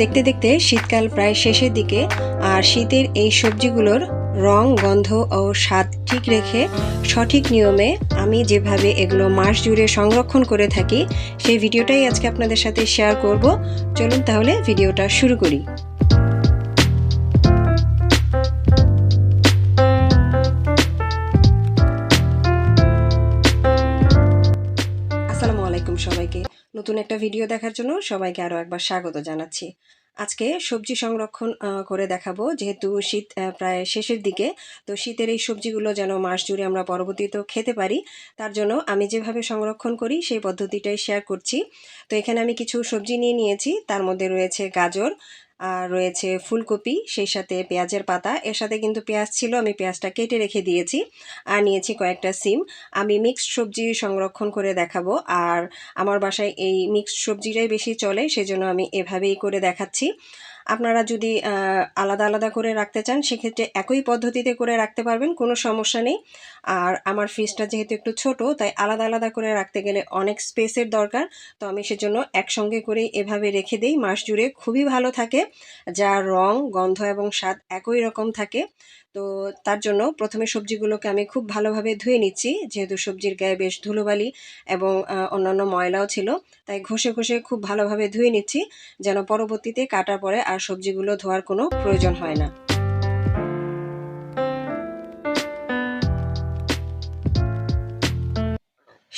দেখতে দেখতে শীতকাল প্রায় শেষের দিকে, আর শীতের এই সবজিগুলোর রং, গন্ধ ও স্বাদ ঠিক রেখে সঠিক নিয়মে আমি যেভাবে এগুলো মাস জুড়ে সংরক্ষণ করে থাকি, সেই ভিডিওটাই আজকে আপনাদের সাথে শেয়ার করব। চলুন তাহলে ভিডিওটা শুরু করি। আসসালামু আলাইকুম সবাইকে। নতুন একটা ভিডিও দেখার জন্য সবাইকে আরও একবার স্বাগত জানাচ্ছি। আজকে সবজি সংরক্ষণ করে দেখাবো। যেহেতু শীত প্রায় শেষের দিকে, তো শীতের এই সবজিগুলো যেন মাস জুড়ে আমরা পরবর্তীতে খেতে পারি, তার জন্য আমি যেভাবে সংরক্ষণ করি, সেই পদ্ধতিটাই শেয়ার করছি। তো এখানে আমি কিছু সবজি নিয়ে নিয়েছি, তার মধ্যে রয়েছে গাজর আর রয়েছে ফুলকপি, সেই সাথে পেঁয়াজের পাতা। এর সাথে কিন্তু পেঁয়াজ ছিল, আমি পেঁয়াজটা কেটে রেখে দিয়েছি। আর নিয়েছি কয়েকটা সিম। আমি মিক্সড সবজি সংরক্ষণ করে দেখাবো। আর আমার বাসায় এই মিক্সড সবজিটাই বেশি চলে, সেজন্য আমি এভাবেই করে দেখাচ্ছি। আপনারা যদি আলাদা আলাদা করে রাখতে চান, সেক্ষেত্রে একই পদ্ধতিতে করে রাখতে পারবেন, কোনো সমস্যা নেই। আর আমার ফ্রিজটা যেহেতু একটু ছোট, তাই আলাদা আলাদা করে রাখতে গেলে অনেক স্পেসের দরকার। তো আমি সেজন্য একসঙ্গে করেই এভাবে রেখে দিই, মাস জুড়ে খুবই ভালো থাকে। যার রং, গন্ধ এবং স্বাদ একই রকম থাকে। তো তার জন্য প্রথমে সবজিগুলোকে আমি খুব ভালোভাবে ধুয়ে নিচ্ছি। যেহেতু সবজির গায়ে বেশ ধুলোবালি এবং অন্যান্য ময়লাও ছিল, তাই ঘষে ঘষে খুব ভালোভাবে ধুয়ে নিচ্ছি। যেন পরবর্তীতে কাটার পরে আর সবজিগুলো ধোয়ার কোনো প্রয়োজন হয় না।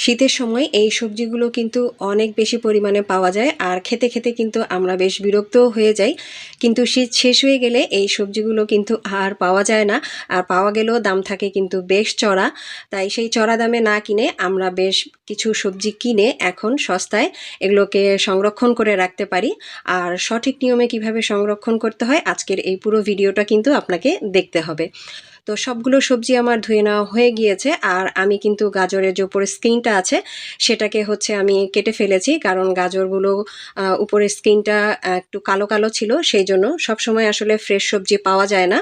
শীতের সময় এই সবজিগুলো কিন্তু অনেক বেশি পরিমাণে পাওয়া যায় আর খেতে খেতে কিন্তু আমরা বেশ বিরক্তও হয়ে যাই। কিন্তু শীত শেষ হয়ে গেলে এই সবজিগুলো কিন্তু আর পাওয়া যায় না। আর পাওয়া গেলেও দাম থাকে কিন্তু বেশ চড়া। তাই সেই চড়া দামে না কিনে আমরা বেশ কিছু সবজি কিনে এখন সস্তায় এগুলোকে সংরক্ষণ করে রাখতে পারি। আর সঠিক নিয়মে কীভাবে সংরক্ষণ করতে হয় আজকের এই পুরো ভিডিওটা কিন্তু আপনাকে দেখতে হবে। তো সবগুলো সবজি আমার ধুয়ে নেওয়া হয়ে গিয়েছে, আর আমি কিন্তু গাজরের যে উপরে স্কিনটা আছে, সেটাকে হচ্ছে আমি কেটে ফেলেছি, কারণ গাজরগুলো উপরে স্কিনটা একটু কালো কালো ছিল, সেই জন্য সবসময় আসলে ফ্রেশ সবজি পাওয়া যায় না।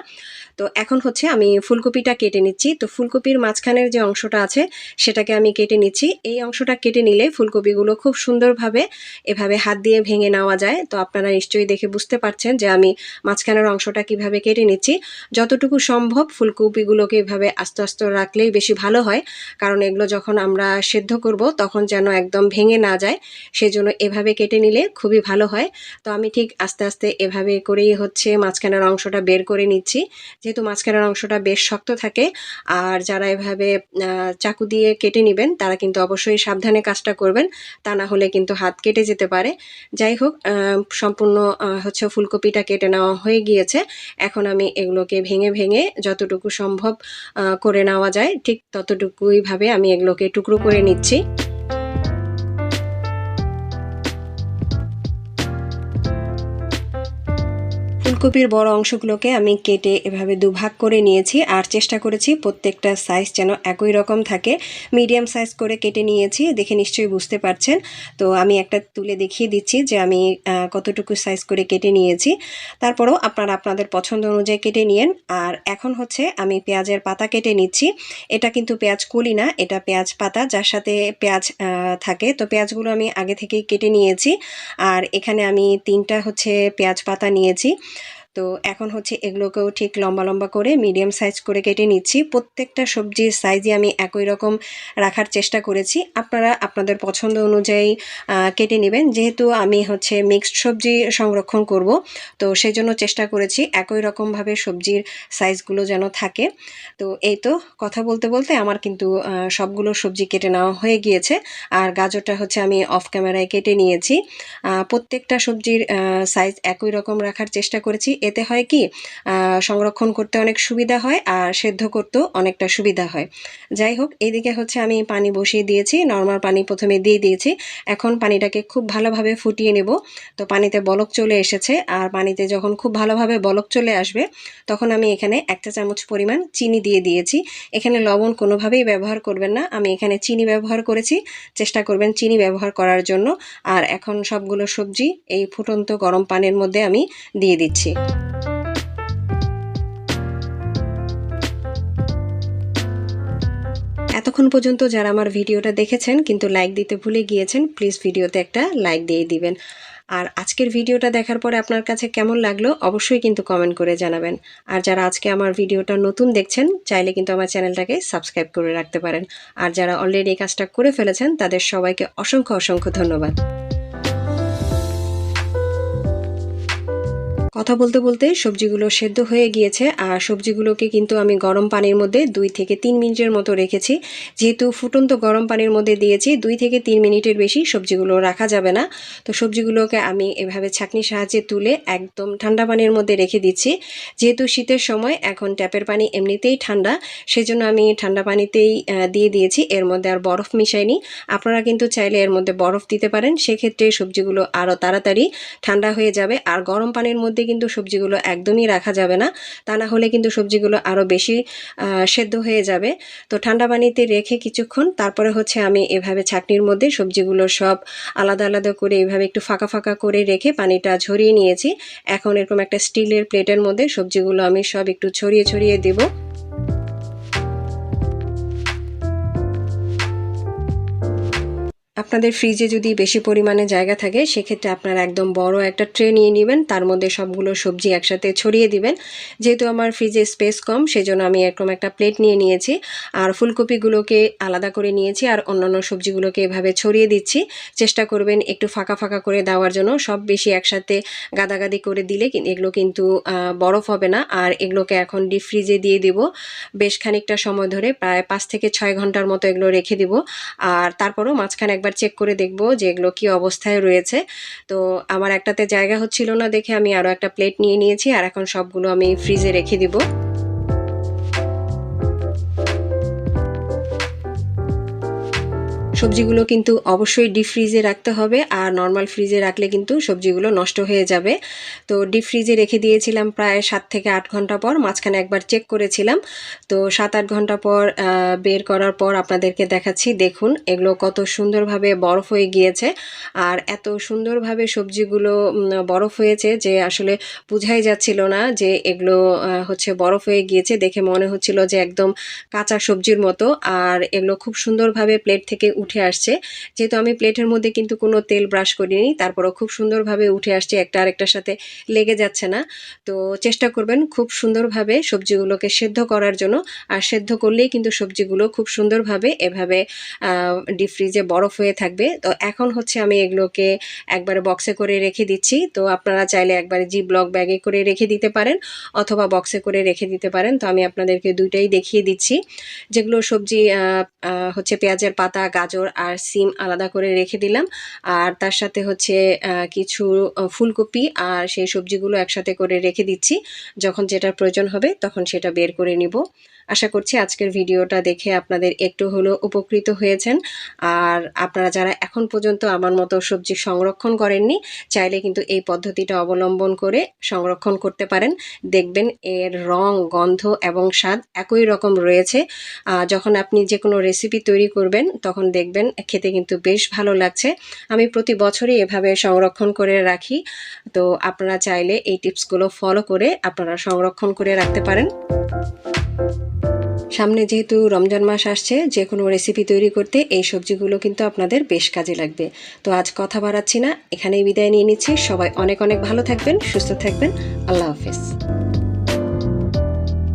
তো এখন হচ্ছে আমি ফুলকপিটা কেটে নিচ্ছি। তো ফুলকপির মাঝখানের যে অংশটা আছে, সেটাকে আমি কেটে নিচ্ছি। এই অংশটা কেটে নিলে ফুলকপিগুলো খুব সুন্দরভাবে এভাবে হাত দিয়ে ভেঙে নেওয়া যায়। তো আপনারা নিশ্চয়ই দেখে বুঝতে পারছেন যে আমি মাঝখানের অংশটা কীভাবে কেটে নিচ্ছি। যতটুকু সম্ভব ফুলকপিগুলোকে এভাবে আস্তে আস্তে রাখলেই বেশি ভালো হয়। কারণ এগুলো যখন আমরা সেদ্ধ করব, তখন যেন একদম ভেঙে না যায়। সেজন্য এভাবে কেটে নিলে খুবই ভালো হয়। তো আমি ঠিক আস্তে আস্তে এভাবে করেই হচ্ছে মাঝখানের অংশটা বের করে নিচ্ছি। যেহেতু মাঝখানের অংশটা বেশ শক্ত থাকে, আর যারা এভাবে চাকু দিয়ে কেটে নেবেন, তারা কিন্তু অবশ্যই সাবধানে কাজটা করবেন, তা না হলে কিন্তু হাত কেটে যেতে পারে। যাই হোক সম্পূর্ণ হচ্ছে ফুলকপিটা কেটে নেওয়া হয়ে গিয়েছে। এখন আমি এগুলোকে ভেঙে ভেঙে যতটুকু সম্ভব করে নেওয়া যায়, ঠিক ততটুকুইভাবে আমি এগুলোকে টুকরো করে নিচ্ছি। ফুলকপির বড় অংশগুলোকে আমি কেটে এভাবে দুভাগ করে নিয়েছি, আর চেষ্টা করেছি প্রত্যেকটা সাইজ যেন একই রকম থাকে। মিডিয়াম সাইজ করে কেটে নিয়েছি, দেখে নিশ্চয়ই বুঝতে পারছেন। তো আমি একটা তুলে দেখিয়ে দিচ্ছি যে আমি কতটুকু সাইজ করে কেটে নিয়েছি। তারপরেও আপনারা আপনাদের পছন্দ অনুযায়ী কেটে নিয়েন। আর এখন হচ্ছে আমি পেঁয়াজের পাতা কেটে নিচ্ছি। এটা কিন্তু পেঁয়াজ কলি না, এটা পেঁয়াজ পাতা, যার সাথে পেঁয়াজ থাকে। তো পেঁয়াজগুলো আমি আগে থেকেই কেটে নিয়েছি। আর এখানে আমি তিনটা হচ্ছে পেঁয়াজ পাতা নিয়েছি। তো এখন হচ্ছে এগুলোকেও ঠিক লম্বা লম্বা করে মিডিয়াম সাইজ করে কেটে নিচ্ছি। প্রত্যেকটা সবজির সাইজই আমি একই রকম রাখার চেষ্টা করেছি। আপনারা আপনাদের পছন্দ অনুযায়ী কেটে নেবেন। যেহেতু আমি হচ্ছে মিক্সড সবজি সংরক্ষণ করব, তো সেই জন্য চেষ্টা করেছি একই রকমভাবে সবজির সাইজগুলো যেন থাকে। তো এই তো কথা বলতে বলতে আমার কিন্তু সবগুলো সবজি কেটে নেওয়া হয়ে গিয়েছে। আর গাজরটা হচ্ছে আমি অফ ক্যামেরায় কেটে নিয়েছি। প্রত্যেকটা সবজির সাইজ একই রকম রাখার চেষ্টা করেছি। এতে হয় কি সংরক্ষণ করতে অনেক সুবিধা হয় আর সেদ্ধ করতেও অনেকটা সুবিধা হয়। যাই হোক, এইদিকে হচ্ছে আমি পানি বসিয়ে দিয়েছি নর্মাল পানি প্রথমে দিয়ে দিয়েছি। এখন পানিটাকে খুব ভালোভাবে ফুটিয়ে নেব। তো পানিতে বলক চলে এসেছে আর পানিতে যখন খুব ভালোভাবে বলক চলে আসবে, তখন আমি এখানে একটা চামচ পরিমাণ চিনি দিয়ে দিয়েছি। এখানে লবণ কোনোভাবেই ব্যবহার করবেন না। আমি এখানে চিনি ব্যবহার করেছি। চেষ্টা করবেন চিনি ব্যবহার করার জন্য। আর এখন সবগুলো সবজি এই ফুটন্ত গরম পানির মধ্যে আমি দিয়ে দিচ্ছি। এতক্ষণ পর্যন্ত যারা আমার ভিডিওটা দেখেছেন কিন্তু লাইক দিতে ভুলে গিয়েছেন প্লিজ ভিডিওতে একটা লাইক দিয়ে দিবেন। আর আজকের ভিডিওটা দেখার পরে আপনার কাছে কেমন লাগল অবশ্যই কিন্তু কমেন্ট করে জানাবেন। আর যারা আজকে আমার ভিডিওটা নতুন দেখছেন, চাইলে কিন্তু আমার চ্যানেলটাকে সাবস্ক্রাইব করে রাখতে পারেন। আর যারা অলরেডি এই কাজটা করে ফেলেছেন, তাদের সবাইকে অসংখ্য অসংখ্য ধন্যবাদ। কথা বলতে বলতে সবজিগুলো সেদ্ধ হয়ে গিয়েছে, আর সবজিগুলোকে কিন্তু আমি গরম পানির মধ্যে দুই থেকে তিন মিনিটের মতো রেখেছি। যেহেতু ফুটন্ত গরম পানির মধ্যে দিয়েছি, দুই থেকে তিন মিনিটের বেশি সবজিগুলো রাখা যাবে না। তো সবজিগুলোকে আমি এভাবে ছাঁকনির সাহায্যে তুলে একদম ঠান্ডা পানির মধ্যে রেখে দিচ্ছি। যেহেতু শীতের সময়, এখন ট্যাপের পানি এমনিতেই ঠান্ডা, সেজন্য আমি ঠান্ডা পানিতেই দিয়ে দিয়েছি। এর মধ্যে আর বরফ মিশাইনি। আপনারা কিন্তু চাইলে এর মধ্যে বরফ দিতে পারেন। সেক্ষেত্রে সবজিগুলো আরও তাড়াতাড়ি ঠান্ডা হয়ে যাবে। আর গরম পানির মধ্যে কিন্তু সবজিগুলো একদমই রাখা যাবে না। তা না হলে কিন্তু সবজিগুলো আরও বেশি সেদ্ধ হয়ে যাবে। তো ঠান্ডা পানিতে রেখে কিছুক্ষণ, তারপরে হচ্ছে আমি এভাবে ছাকনির মধ্যে সবজিগুলো সব আলাদা আলাদা করে এভাবে একটু ফাঁকা ফাঁকা করে রেখে পানিটা ঝরিয়ে নিয়েছি। এখন এরকম একটা স্টিলের প্লেটের মধ্যে সবজিগুলো আমি সব একটু ছড়িয়ে ছড়িয়ে দেবো। আপনাদের ফ্রিজে যদি বেশি পরিমাণে জায়গা থাকে, সেক্ষেত্রে আপনারা একদম বড় একটা ট্রে নিয়ে নেবেন। তার মধ্যে সবগুলো সবজি একসাথে ছড়িয়ে দিবেন। যেহেতু আমার ফ্রিজে স্পেস কম, সেজন্য আমি এরকম একটা প্লেট নিয়ে নিয়েছি। আর ফুলকপিগুলোকে আলাদা করে নিয়েছি আর অন্যান্য সবজিগুলোকে এভাবে ছড়িয়ে দিচ্ছি। চেষ্টা করবেন একটু ফাঁকা ফাঁকা করে দেওয়ার জন্য। সব বেশি একসাথে গাদাগাদি করে দিলে এগুলো কিন্তু বরফ হবে না। আর এগুলোকে এখন ডিপ ফ্রিজে দিয়ে দিব। বেশ খানিকটা সময় ধরে, প্রায় পাঁচ থেকে ছয় ঘণ্টার মতো এগুলো রেখে দিব। আর তারপরও মাঝখানে একবার চেক করে দেখব যে এগুলো কী অবস্থায় রয়েছে। তো আমার একটাতে জায়গা হচ্ছিল না দেখে আমি আরও একটা প্লেট নিয়ে নিয়েছি, আর এখন সবগুলো আমি ফ্রিজে রেখে দিব। সবজিগুলো কিন্তু অবশ্যই ডিপ ফ্রিজে রাখতে হবে আর নর্মাল ফ্রিজে রাখলে কিন্তু সবজিগুলো নষ্ট হয়ে যাবে। তো ডিপ ফ্রিজে রেখে দিয়েছিলাম প্রায় সাত থেকে আট ঘণ্টা পর, মাঝখানে একবার চেক করেছিলাম। তো সাত আট ঘণ্টা পর বের করার পর আপনাদেরকে দেখাচ্ছি, দেখুন এগুলো কত সুন্দরভাবে বরফ হয়ে গিয়েছে। আর এত সুন্দরভাবে সবজিগুলো বরফ হয়েছে যে আসলে বোঝাই যাচ্ছিল না যে এগুলো হচ্ছে বরফ হয়ে গিয়েছে। দেখে মনে হচ্ছিল যে একদম কাঁচা সবজির মতো। আর এগুলো খুব সুন্দরভাবে প্লেট থেকে উঠে আসছে। যেহেতু আমি প্লেটের মধ্যে কিন্তু কোনো তেল ব্রাশ করিনি, তারপরও খুব সুন্দরভাবে উঠে আসছে, একটা আরেকটার সাথে লেগে যাচ্ছে না। তো চেষ্টা করবেন খুব সুন্দরভাবে সবজিগুলোকে সেদ্ধ করার জন্য। আর সেদ্ধ করলেই কিন্তু সবজিগুলো খুব সুন্দরভাবে এভাবে ডিপ ফ্রিজে বরফ হয়ে থাকবে। তো এখন হচ্ছে আমি এগুলোকে একবারে বক্সে করে রেখে দিচ্ছি। তো আপনারা চাইলে একবারে জি ব্লক ব্যাগে করে রেখে দিতে পারেন অথবা বক্সে করে রেখে দিতে পারেন। তো আমি আপনাদেরকে দুইটাই দেখিয়ে দিচ্ছি। যেগুলো সবজি হচ্ছে পেঁয়াজের পাতা, গাজর আর সিম আলাদা করে রেখে দিলাম। আর তার সাথে হচ্ছে কিছু ফুলকপি আর সেই সবজিগুলো একসাথে করে রেখে দিচ্ছি। যখন যেটা প্রয়োজন হবে তখন সেটা বের করে নিব। আশা করছি আজকের ভিডিওটা দেখে আপনাদের একটু হলেও উপকৃত হয়েছেন। আর আপনারা যারা এখন পর্যন্ত আমার মতো সবজি সংরক্ষণ করেননি, চাইলে কিন্তু এই পদ্ধতিটা অবলম্বন করে সংরক্ষণ করতে পারেন। দেখবেন এর রং, গন্ধ এবং স্বাদ একই রকম রয়েছে। যখন আপনি যে কোনো রেসিপি তৈরি করবেন, তখন দেখবেন খেতে কিন্তু বেশ ভালো লাগছে। আমি প্রতি বছরই এভাবে সংরক্ষণ করে রাখি। তো আপনারা চাইলে এই টিপসগুলো ফলো করে আপনারা সংরক্ষণ করে রাখতে পারেন। সামনে যেহেতু রমজান মাস আসছে, যে কোনো রেসিপি তৈরি করতে এই সবজিগুলো কিন্তু আপনাদের বেশ কাজে লাগবে। তো আজ কথা বাড়াচ্ছি না, এখানেই বিদায় নিয়ে নিচ্ছি। সবাই অনেক অনেক ভালো থাকবেন, সুস্থ থাকবেন। আল্লাহ হাফেজ।